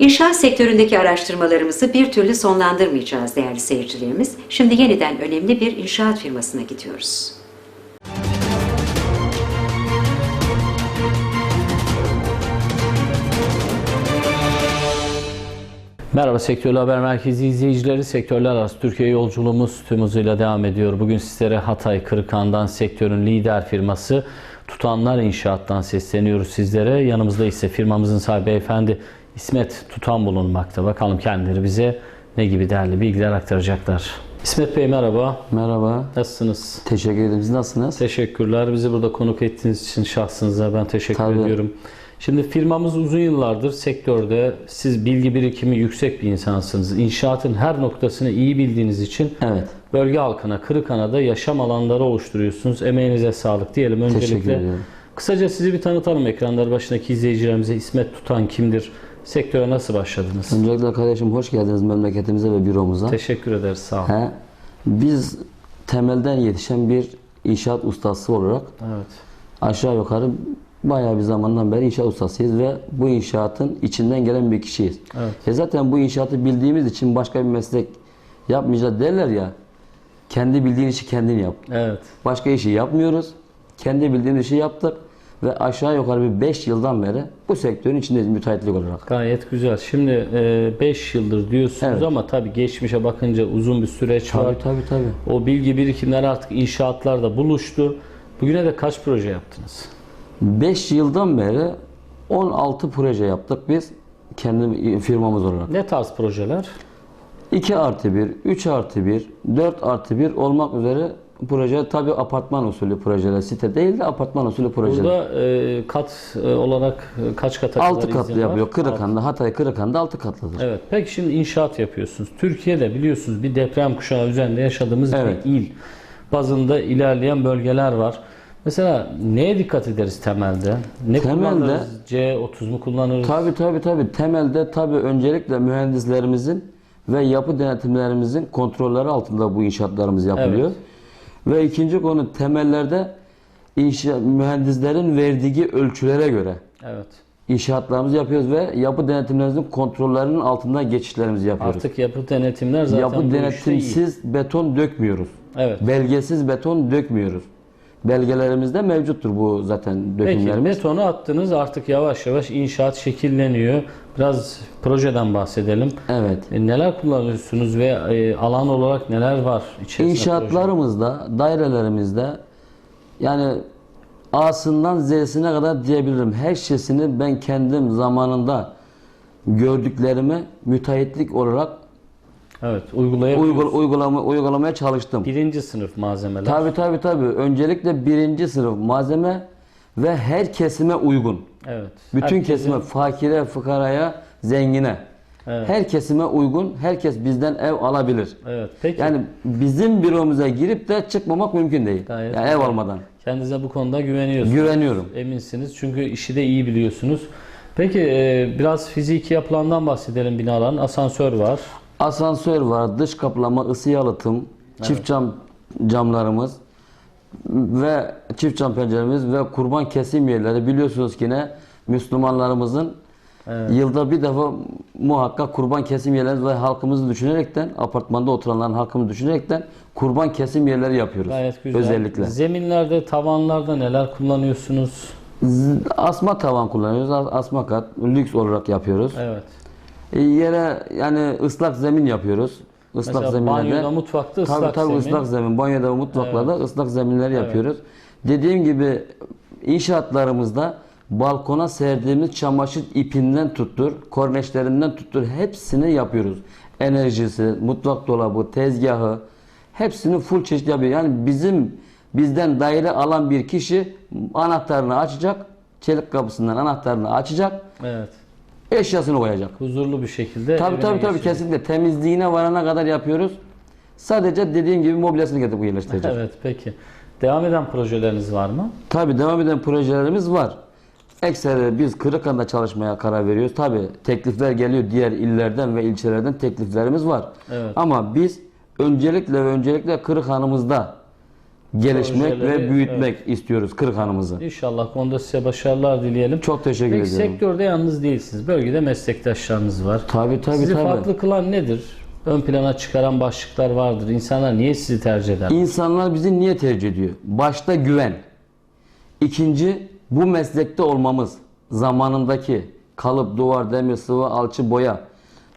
İnşaat sektöründeki araştırmalarımızı bir türlü sonlandırmayacağız değerli seyircilerimiz. Şimdi yeniden önemli bir inşaat firmasına gidiyoruz. Merhaba Sektörlü Haber Merkezi izleyicileri. Sektörler arası Türkiye yolculuğumuz tüm hızıyla devam ediyor. Bugün sizlere Hatay Kırıkhan'dan sektörün lider firması Tutanlar İnşaat'tan sesleniyoruz sizlere. Yanımızda ise firmamızın sahibi beyefendi İsmet Tutan bulunmakta. Bakalım kendileri bize ne gibi değerli bilgiler aktaracaklar. İsmet Bey merhaba. Merhaba. Nasılsınız? Teşekkür ederim. Siz nasılsınız? Teşekkürler. Bizi burada konuk ettiğiniz için şahsınıza ben teşekkür Tabii. ediyorum. Şimdi firmamız uzun yıllardır sektörde siz bilgi birikimi yüksek bir insansınız. İnşaatın her noktasını iyi bildiğiniz için Evet. bölge halkına, Kırıkhana'da yaşam alanları oluşturuyorsunuz. Emeğinize sağlık diyelim Teşekkür öncelikle. ediyorum. Kısaca sizi bir tanıtalım ekranlar başındaki izleyicilerimize. İsmet Tutan kimdir? Sektöre nasıl başladınız? Öncelikle kardeşim hoş geldiniz memleketimize ve büromuza. Teşekkür ederiz. Sağ olun. He, biz temelden yetişen bir inşaat ustası olarak Evet. aşağı yukarı bayağı bir zamandan beri inşaat ustasıyız ve bu inşaatın içinden gelen bir kişiyiz. Evet. E zaten bu inşaatı bildiğimiz için başka bir meslek yapmayacağız derler ya. Kendi bildiğin işi kendin yap. Evet. Başka işi yapmıyoruz. Kendi bildiğimiz işi yaptık ve aşağı yukarı bir 5 yıldan beri bu sektörün içindeyiz müteahhitlik olarak. Gayet güzel. Şimdi 5 yıldır diyorsunuz Evet. ama tabii geçmişe bakınca uzun bir süreç var. Tabii tabii tabii. O bilgi birikimleri artık inşaatlarda buluştu. Bugüne de kaç proje yaptınız? 5 yıldan beri 16 proje yaptık biz kendi firmamız olarak. Ne tarz projeler? 2 artı 1, 3 artı 1, 4 artı 1 olmak üzere proje tabi apartman usulü projeler. Site değil de apartman usulü projeler. Burada e, kat e, olarak e, kaç kata 6 kadar katlı izin var? yapıyor. Kırıkhan'da, Hatay Kırıkhan'da 6 katlıdır. Evet. Peki şimdi inşaat yapıyorsunuz. Türkiye'de biliyorsunuz bir deprem kuşağı üzerinde yaşadığımız Evet. bir il bazında ilerleyen bölgeler var. Mesela neye dikkat ederiz temelde? Ne Temelde- kullanırız? C30 mu kullanırız? Tabi tabi tabi temelde tabi öncelikle mühendislerimizin ve yapı denetimlerimizin kontrolleri altında bu inşaatlarımız yapılıyor. Ve ikinci konu temellerde inşa, mühendislerin verdiği ölçülere göre Evet. inşaatlarımızı yapıyoruz ve yapı denetimlerimizin kontrollerinin altından geçişlerimizi yapıyoruz. Artık yapı denetimler zaten yapı denetimsiz beton dökmüyoruz. Evet. Belgesiz beton dökmüyoruz. Belgelerimizde mevcuttur bu zaten Peki dökümlerimiz. betonu attınız artık yavaş yavaş inşaat şekilleniyor. Biraz projeden bahsedelim. Evet. E, neler kullanıyorsunuz ve e, alan olarak neler var içerisinde? İnşaatlarımızda, dairelerimizde yani A'sından Z'sine kadar diyebilirim. Her şeysini ben kendim zamanında gördüklerimi müteahhitlik olarak? Evet uygulayabiliyoruz. uygula, uygulama, uygulamaya çalıştım. Birinci sınıf malzemeler. Tabi tabi tabi. Öncelikle birinci sınıf malzeme ve her kesime uygun. Evet. Bütün Herkesin- kesime, fakire, fıkaraya, zengine. Evet. Her kesime uygun, herkes bizden ev alabilir. Evet. Peki Yani bizim büromuza girip de çıkmamak mümkün değil. Gayet yani ev güzel. almadan. kendinize bu konuda güveniyorsunuz. Güveniyorum. Eminsiniz çünkü işi de iyi biliyorsunuz. Peki e, biraz fiziki yapılandan bahsedelim binaların. Asansör var. Asansör var, dış kaplama, ısı yalıtım, çift cam camlarımız ve çift cam penceremiz ve kurban kesim yerleri biliyorsunuz ki ne Müslümanlarımızın yılda bir defa muhakkak kurban kesim yerleri ve halkımızı düşünerekten apartmanda oturanların halkımızı düşünerekten kurban kesim yerleri yapıyoruz. Gayet güzel. Özellikle. Zeminlerde, tavanlarda neler kullanıyorsunuz? Asma tavan kullanıyoruz. as- Asma kat lüks olarak yapıyoruz. Evet. Yere yani ıslak zemin yapıyoruz. Islak Mesela zeminlerde. banyoda, mutfakta ıslak tabii, tabii zemin. ıslak zemin. Banyoda mutfaklarda ıslak zeminleri yapıyoruz. Dediğim gibi inşaatlarımızda balkona serdiğimiz çamaşır ipinden tuttur, korneşlerinden tuttur hepsini yapıyoruz. Enerjisi, mutfak dolabı, tezgahı hepsini full çeşit yapıyor. Yani bizim bizden daire alan bir kişi anahtarını açacak, çelik kapısından anahtarını açacak, Evet. Eşyasını koyacak. Huzurlu bir şekilde tabii tabii geçecek. kesinlikle temizliğine varana kadar yapıyoruz. Sadece dediğim gibi mobilyasını getirip yerleştireceğiz. Evet peki. Devam eden projeleriniz var mı? Tabii devam eden projelerimiz var. Ekseri biz Kırıkhan'da çalışmaya karar veriyoruz. Tabii teklifler geliyor diğer illerden ve ilçelerden tekliflerimiz var. Evet. Ama biz öncelikle ve öncelikle Kırıkhan'ımızda gelişmek Projeleri, ve büyütmek istiyoruz Kırıkhan'ımızı. İnşallah konuda size başarılar dileyelim. Çok teşekkür Peki ediyorum. sektörde yalnız değilsiniz. Bölgede meslektaşlarınız var. Tabii tabii Sizi tabii. farklı kılan nedir? Ön plana çıkaran başlıklar vardır. İnsanlar niye sizi tercih eder? İnsanlar bizi niye tercih ediyor? Başta güven. İkinci bu meslekte olmamız. Zamanındaki kalıp, duvar, demir, sıvı, alçı, boya.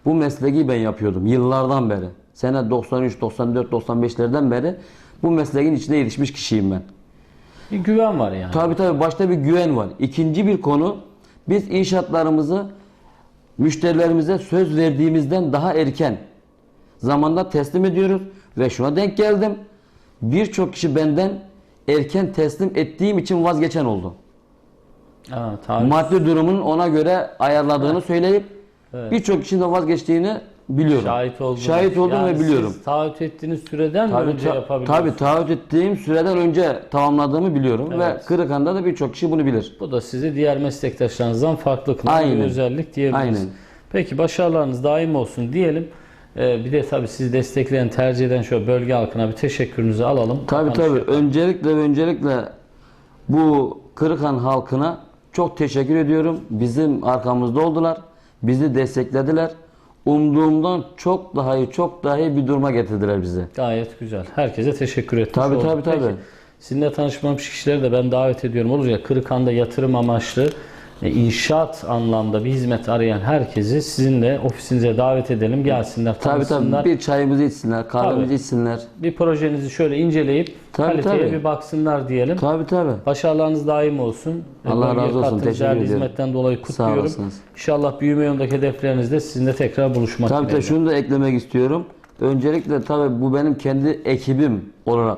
Bu mesleği ben yapıyordum yıllardan beri. Sene 93, 94, 95'lerden beri bu mesleğin içine yetişmiş kişiyim ben. Bir güven var yani. Tabii tabii başta bir güven var. İkinci bir konu biz inşaatlarımızı müşterilerimize söz verdiğimizden daha erken zamanda teslim ediyoruz ve şuna denk geldim. Birçok kişi benden erken teslim ettiğim için vazgeçen oldu. Tabii. Maddi durumun ona göre ayarladığını söyleyip Evet. birçok kişinin de vazgeçtiğini biliyorum. Şahit oldum. Şahit oldum ve biliyorum. Siz taahhüt ettiğiniz süreden mi Tabii, önce ta- yapabiliyorsunuz? tabii taahhüt ettiğim süreden önce tamamladığımı biliyorum ve Evet. Kırıkhan'da da birçok kişi bunu bilir. Bu da sizi diğer meslektaşlarınızdan farklı kılan bir özellik diyebiliriz. Aynen. Peki başarılarınız daim olsun diyelim. Ee, bir de tabii sizi destekleyen, tercih eden şu bölge halkına bir teşekkürünüzü alalım. Tabii tabii. yapalım. Öncelikle ve öncelikle bu Kırıkhan halkına çok teşekkür ediyorum. Bizim arkamızda oldular. Bizi desteklediler. Umduğumdan çok daha iyi, çok daha iyi bir duruma getirdiler bizi. Gayet güzel. Herkese teşekkür etmiş Tabii, olduk. tabii, tabii. Peki, sizinle tanışmamış kişileri de ben davet ediyorum. Olur ya Kırıkhan'da yatırım amaçlı inşaat anlamda bir hizmet arayan herkesi sizinle ofisinize davet edelim. Gelsinler, Tabii tanısınlar. tabii. Bir çayımızı içsinler, kahvemizi Tabii. içsinler. bir projenizi şöyle inceleyip Tabii, kaliteye tabii. bir baksınlar diyelim. Tabii tabii. Başarılarınız daim olsun. Allah Bölgeye razı olsun. Teşekkür ediyorum. hizmetten dolayı Sağ kutluyorum. olasınız. İnşallah büyüme yolundaki hedeflerinizde sizinle tekrar buluşmak Tabii tabii dileğiyle. şunu da eklemek istiyorum. Öncelikle tabii bu benim kendi ekibim olarak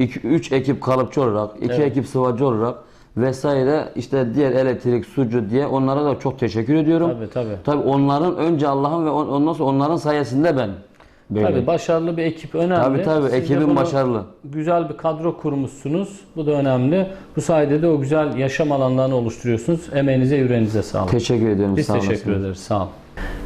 2-3 ekip kalıpçı olarak, 2 Evet. ekip sıvacı olarak vesaire işte diğer elektrik, sucu diye onlara da çok teşekkür ediyorum. Tabii tabii. Tabii onların önce Allah'ın ve on- ondan sonra onların sayesinde ben böyle. Tabii başarılı bir ekip önemli. Tabii, tabii, de ekibim bunu başarılı. Güzel bir kadro kurmuşsunuz. Bu da önemli. Bu sayede de o güzel yaşam alanlarını oluşturuyorsunuz. Emeğinize, yüreğinize sağlık. Teşekkür ediyorum. Biz sağ teşekkür olasın. ederiz. Sağ olun.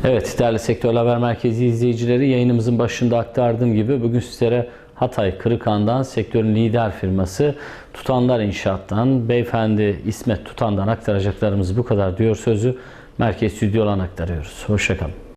Evet değerli Sektör Haber Merkezi izleyicileri yayınımızın başında aktardığım gibi bugün sizlere Hatay Kırıkhan'dan sektörün lider firması Tutanlar İnşaat'tan beyefendi İsmet Tutan'dan aktaracaklarımız bu kadar diyor sözü merkez stüdyodan aktarıyoruz. Hoşçakalın.